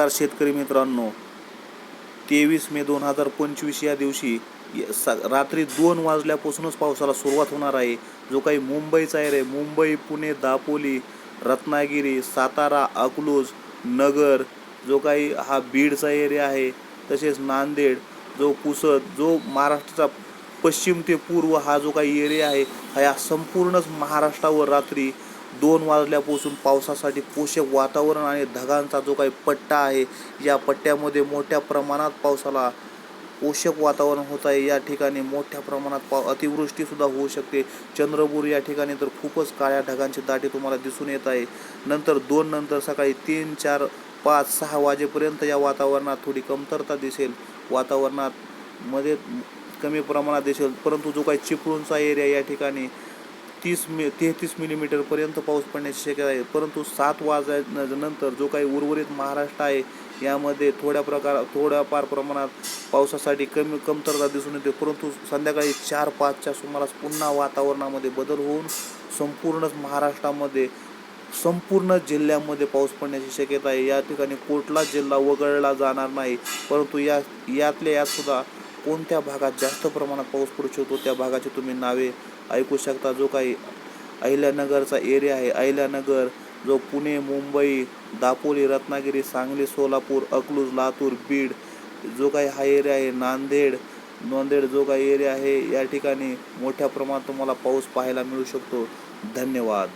नमस्कार शेतकरी मित्रांनो. तेवीस मे दोन हजार पंचवीस या दिवशी स- रात्री दोन वाजल्यापासूनच पावसाला सुरुवात होणार आहे. जो काही मुंबईचा आहे रे मुंबई पुणे दापोली रत्नागिरी सातारा अकलूज नगर जो काही हा बीडचा एरिया आहे तसेच नांदेड जो पुसद जो महाराष्ट्राचा पश्चिम ते पूर्व हा जो काही एरिया आहे हा या संपूर्णच महाराष्ट्रावर रात्री दोन वाजल्यापासून पावसासाठी पोषक वातावरण आणि ढगांचा जो काही पट्टा आहे या पट्ट्यामध्ये मोठ्या प्रमाणात पावसाला पोषक वातावरण होत आहे. या ठिकाणी मोठ्या प्रमाणात पाव अतिवृष्टीसुद्धा होऊ शकते. चंद्रपूर या ठिकाणी तर खूपच काळ्या ढगांची दाटी तुम्हाला दिसून येत आहे. नंतर दोन नंतर सकाळी तीन चार पाच सहा वाजेपर्यंत या वातावरणात थोडी कमतरता दिसेल. वातावरणात मध्ये कमी प्रमाणात दिसेल. परंतु जो काही चिपळूणचा एरिया या ठिकाणी तीस मि तेहतीस मिलीमीटरपर्यंत पाऊस पडण्याची शक्यता आहे. परंतु सात वाजल्यानंतर जो काही उर्वरित महाराष्ट्र आहे यामध्ये थोड्या प्रकार थोड्याफार प्रमाणात पावसासाठी कमी कमतरता दिसून येते. परंतु संध्याकाळी चार पाचच्या सुमारास पुन्हा वातावरणामध्ये बदल होऊन संपूर्णच महाराष्ट्रामध्ये संपूर्ण जिल्ह्यामध्ये पाऊस पडण्याची शक्यता आहे. या ठिकाणी कुठलाच जिल्हा वगळला जाणार नाही. परंतु या यातल्या यात सुद्धा कोणत्या भागात जास्त प्रमाणात पाऊस पडू शकतो त्या भागाची तुम्ही नावे ऐकू शकता. जो काही अहिल्यानगरचा एरिया आहे अहिल्यानगर जो पुणे मुंबई दापोली रत्नागिरी सांगली सोलापूर अकलूज लातूर बीड जो काही हा एरिया आहे नांदेड नांदेड जो काही एरिया आहे या ठिकाणी मोठ्या प्रमाणात तुम्हाला पाऊस पाहायला मिळू शकतो. धन्यवाद.